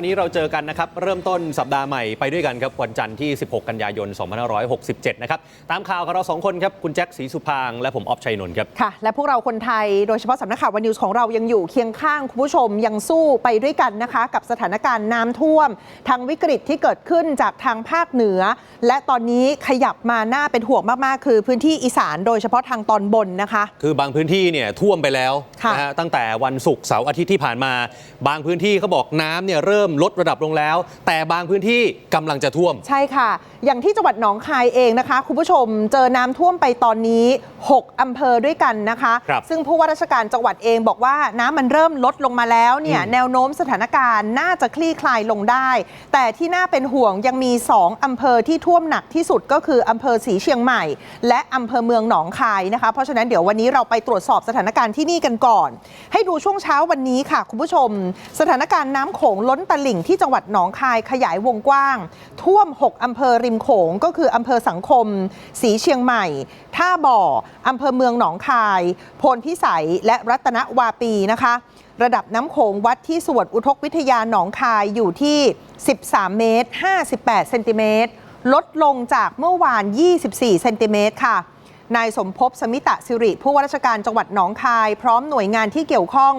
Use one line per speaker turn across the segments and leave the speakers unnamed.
วันนี้เราเจอกันนะครับเริ่มต้นสัปดาห์ใหม่ไปด้วยกันครับวันจันทร์ที่ 16 กันยายน 2567 นะครับตามข่าวของเราสองคนครับคุณแจ็คศรีสุพางค์และผมออฟชัยนนท์ครับ
ค่ะและพวกเราคนไทยโดยเฉพาะสำนักข่าววันนิวส์ของเรายังอยู่เคียงข้างคุณผู้ชมยังสู้ไปด้วยกันนะคะ กับสถานการณ์น้ำท่วม ทางวิกฤตที่เกิดขึ้นจากทางภาคเหนือ และตอนนี้ขยับมาหน้าเป็นห่วงมากๆ คือพื้นที่อีสานโดยเฉพาะทางตอนบนนะคะ
คือบางพื้นที่เนี่ยท่วมไปแล้ว
ค่ะ
นะฮะตั้งแต่วันศุกร์เสาร์อาทิตย์ที่ผ่านมา บางพื้นที่เขาบอกน้ำเนี่ยเริ่มลดระดับลงแล้ว แต่บางพื้นที่กำลังจะท่วม
ใช่ค่ะ อย่างที่จังหวัดหนองคายเองนะคะ คุณผู้ชมเจอน้ำท่วมไปตอนนี้ 6อำเภอด้วยกันนะคะ
ครับ
ซึ่งผู้ว่าราชการจังหวัดเองบอกว่าน้ำมันเริ่มลดลงมาแล้วเนี่ย
อืม
แนวโน้มสถานการณ์น่าจะคลี่คลายลงได้ แต่ที่น่าเป็นห่วงยังมี 2อำเภอที่ท่วมหนักที่สุดก็คืออำเภอศรีเชียงใหม่ และอำเภอเมืองหนองคายนะคะ เพราะฉะนั้นเดี๋ยววันนี้เราไปตรวจสอบสถานการณ์ที่นี่กันก่อน ให้ดูช่วงเช้าวันนี้ค่ะ คุณผู้ชม สถานการณ์น้ำโขงล้นตลิ่งที่จังหวัดหนองคายขยายวงกว้าง ท่วม 6 อำเภอริมโขงก็คืออำเภอสังคมศรีเชียงใหม่ ท่าบ่ออำเภอเมืองหนองคายโพนพิสัยและรัตนวาปีนะคะ ระดับน้ำโขงวัดที่สวนอุทกวิทยาหนองคายอยู่ที่ 13 เมตร 58 เซนติเมตรลดลงจากเมื่อวาน 24 เซนติเมตรค่ะ นายสมภพสมิตะสิริผู้ว่าราชการจังหวัดหนองคาย พร้อมหน่วยงานที่เกี่ยวข้อง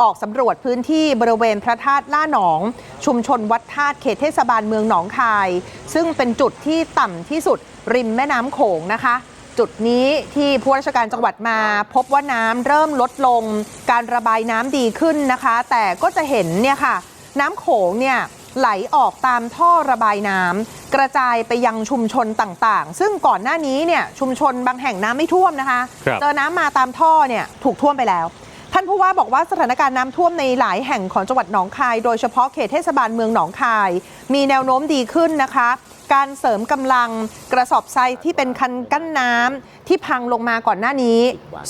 ออกสำรวจพื้นที่บริเวณพระธาตุล่าหนอง ชุมชนวัดธาตุเขตเทศบาลเมืองหนองคาย ซึ่งเป็นจุดที่ต่ำที่สุดริมแม่น้ำโขงนะคะจุดนี้ที่ผู้ว่าราชการจังหวัดมา พบว่าน้ำเริ่มลดลง การระบายน้ำดีขึ้นนะคะ แต่ก็จะเห็นเนี่ยค่ะ น้ำโขงเนี่ย ไหลออกตามท่อระบายน้ำกระจายไปยังชุมชนต่างๆ ซึ่งก่อนหน้านี้เนี่ยชุมชนบางแห่งน้ำไม่ท่วมนะคะ
ครับ
เจอน้ำมาตามท่อเนี่ยถูกท่วมไปแล้ว ท่านผู้ว่าบอกว่าสถานการณ์น้ำท่วมในหลายแห่งของจังหวัดหนองคาย โดยเฉพาะเขตเทศบาลเมืองหนองคาย มีแนวโน้มดีขึ้นนะคะ การเสริมกำลังกระสอบทรายที่เป็นคันกั้นน้ำที่พังลงมาก่อนหน้านี้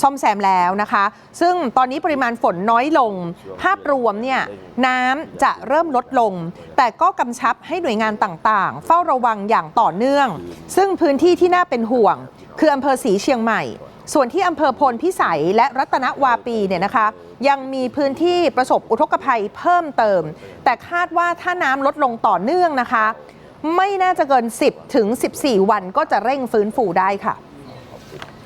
ซ่อมแซมแล้วนะคะ ซึ่งตอนนี้ปริมาณฝนน้อยลง ภาพรวมเนี่ยน้ำจะเริ่มลดลง แต่ก็กำชับให้หน่วยงานต่างๆ เฝ้าระวังอย่างต่อเนื่อง ซึ่งพื้นที่ที่น่าเป็นห่วง คืออำเภอศรีเชียงใหม่ส่วนที่อำเภอพลพิสัยและรัตนวาปีเนี่ยนะคะ ยังมีพื้นที่ประสบอุทกภัยเพิ่มเติม แต่คาดว่าถ้าน้ำลดลงต่อเนื่องนะคะ ไม่น่าจะเกิน 10 ถึง 14 วันก็จะเร่งฟื้นฟูได้ค่ะ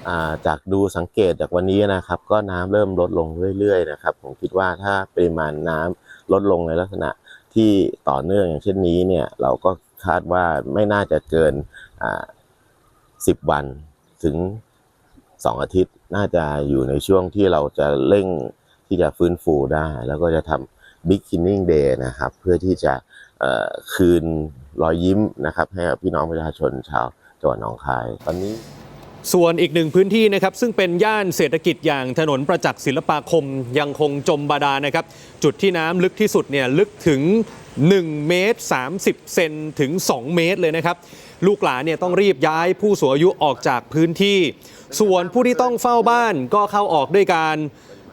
อ่าจากดูสังเกตจากวันนี้นะครับ ก็น้ำเริ่มลดลงเรื่อยๆนะครับผมคิดว่าถ้าปริมาณน้ำลดลงในลักษณะที่ต่อเนื่องอย่างเช่นนี้เนี่ยเราก็คาดว่าไม่น่าจะเกินอ่าสิบวันถึงสองอาทิตย์น่าจะอยู่ในช่วงที่เราจะเร่งที่จะฟื้นฟูได้ แล้วก็จะทำ Big Cleaning Day นะครับ เพื่อที่จะ คืนรอยยิ้มนะครับให้กับพี่น้องประชาชนชาวจังหวัดหนองคาย ตอนนี้
ส่วนอีกหนึ่งพื้นที่นะครับ ซึ่งเป็นย่านเศรษฐกิจอย่างถนนประจักษ์ศิลปาคมยังคงจมบาดาลนะครับ จุดที่น้ำลึกที่สุดเนี่ยลึกถึง 1 เมตร 30 เซนถึง 2 เมตรเลยนะครับ ลูกหลานเนี่ยต้องรีบย้ายผู้สูงอายุออกจากพื้นที่ ส่วนผู้ที่ต้องเฝ้าบ้านก็เข้าออกด้วยการ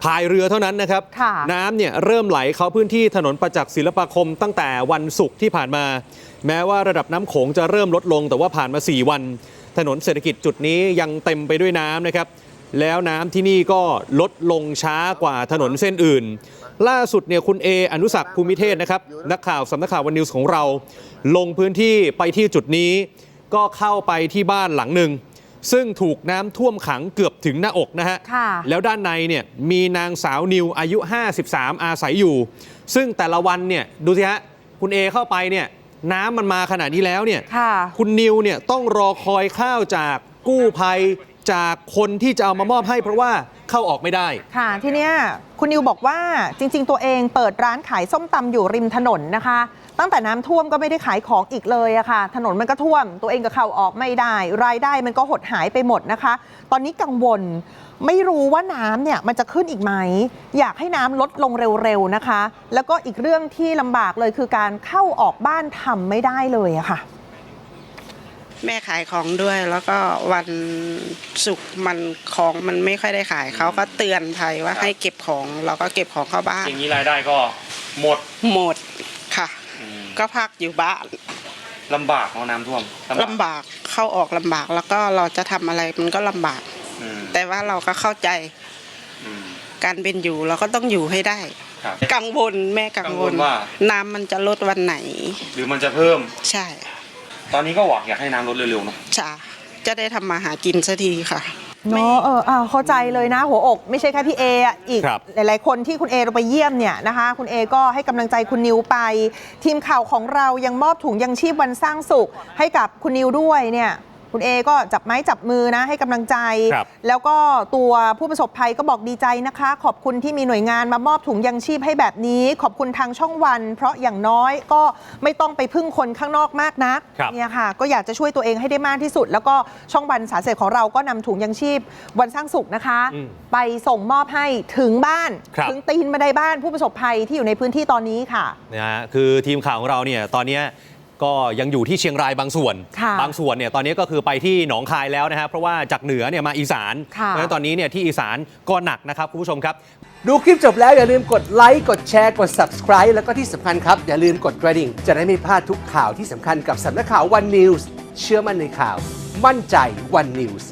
พายเรือเท่านั้นนะครับ
ค่ะ
น้ำเนี่ยเริ่มไหลเข้าพื้นที่ถนนประจักษ์ศิลปาคมตั้งแต่วันศุกร์ที่ผ่านมา แม้ว่าระดับน้ำโขงจะเริ่มลดลง แต่ว่าผ่านมา 4 วัน ถนนเศรษฐกิจจุดนี้ยังเต็มไปด้วยน้ำนะครับ แล้วน้ำที่นี่ก็ลดลงช้ากว่าถนนเส้นอื่น ล่าสุดเนี่ยคุณเออนุสักษ์ภูมิเทศนะครับ นักข่าวสำนักข่าววันนิวส์ของเรา ลงพื้นที่ไปที่จุดนี้ ก็เข้าไปที่บ้านหลังหนึ่ง ซึ่งถูกน้ำท่วมขังเกือบถึงหน้าอกนะฮะ
ค่ะ
แล้วด้านในเนี่ยมีนางสาวนิวอายุ 53 อาศัยอยู่ ซึ่งแต่ละวันเนี่ยดูสิฮะ คุณเอเข้าไปเนี่ยน้ำมันมาขนาดนี้แล้วเนี่ย
ค่ะ
คุณนิวเนี่ยต้องรอคอยข้าวจากกู้ภัยจากคนที่จะเอามามอบให้เพราะว่า เข้าออกไม่ได้
ค่ะ ทีเนี้ยคุณนิวบอกว่าจริง ๆ ตัวเองเปิดร้านขายส้มตำอยู่ริมถนนนะคะ ตั้งแต่น้ำท่วมก็ไม่ได้ขายของอีกเลยอะค่ะ ถนนมันก็ท่วม ตัวเองก็เข้าออกไม่ได้ รายได้มันก็หดหายไปหมดนะคะ ตอนนี้กังวลไม่รู้ว่าน้ำเนี่ยมันจะขึ้นอีกไหม อยากให้น้ำลดลงเร็วๆนะคะ แล้วก็อีกเรื่องที่ลำบากเลยคือการเข้าออกบ้านทำไม่ได้เลยอะค่ะ
แม่ขายของด้วยแล้วก็วันศุกร์มันของมันไม่ค่อยได้ขายเขาก็เตือนภัยว่าให้เก็บของเราก็เก็บของเข้าบ้าน
อย่างนี้รายได้ก็หมด
หมดค่ะก็พักอยู่บ้าน
ลำบากเพราะน้ำท่วม
ลำบากเข้าออกลำบากแล้วก็เราจะทำอะไรมันก็ลำบากแต่ว่าเราก็เข้าใจการเป็นอยู่เราก็ต้องอยู่ให้ได้
ครับ
กังวลแม่กัง
กัง
ว
ว
ล
ลว่า
น้ำมันจะลดวันไหน
หรือมันจะเพิ่ม
ใช่
ตอนนี้ก็หวังอยากให้น้ำลดเร็วๆเนาะ
จ้ะจะได้ทำมาหากินสักทีค่ะ
เนาะเอออ่าเข้าใจเลยนะ หัวอกไม่ใช่แค่พี่เออะอีก
ครับ
หลาย ๆ คนที่คุณเอเราไปเยี่ยมเนี่ยนะคะ คุณเอก็ให้กำลังใจคุณนิวไป ทีมข่าวของเรายังมอบถุงยังชีพวันสร้างสุข ให้กับคุณนิวด้วยเนี่ย คุณเอก็จับไม้จับมือนะให้กำลังใจ
ครับ
แล้วก็ตัวผู้ประสบภัยก็บอกดีใจนะคะ ขอบคุณที่มีหน่วยงานมามอบถุงยังชีพให้แบบนี้ ขอบคุณทางช่องวัน เพราะอย่างน้อยก็ไม่ต้องไปพึ่งคนข้างนอกมากนัก
ครับ
เนี่ยค่ะ ก็อยากจะช่วยตัวเองให้ได้มากที่สุด แล้วก็ช่องวันสาเสษของเราก็นำถุงยังชีพวันสร้างสุขนะคะ
อืม
ไปส่งมอบให้ถึงบ้าน
ครับ
ถึงตีนบันไดบ้านผู้ประสบภัยที่อยู่ในพื้นที่ตอนนี้ค่ะ
นะฮะคือทีมข่าวของเราเนี่ยตอนเนี้ย ก็ยังอยู่ที่เชียงรายบางส่วน
ค่ะ
บางส่วนเนี่ยตอนนี้ก็คือไปที่หนองคายแล้วนะฮะเพราะว่าจากเหนือเนี่ยมาอีสาน
ค่ะ
เพราะฉะนั้นตอนนี้เนี่ยที่อีสานก็หนักนะครับคุณผู้ชมครับ
ดูคลิปจบแล้วอย่าลืมกดไลค์กดแชร์กด subscribe แล้วก็ที่สำคัญครับ อย่าลืมกดกระดิ่ง จะได้ไม่พลาดทุกข่าวที่สำคัญกับสำนักข่าว One News เชื่อมั่นในข่าว มั่นใจ One News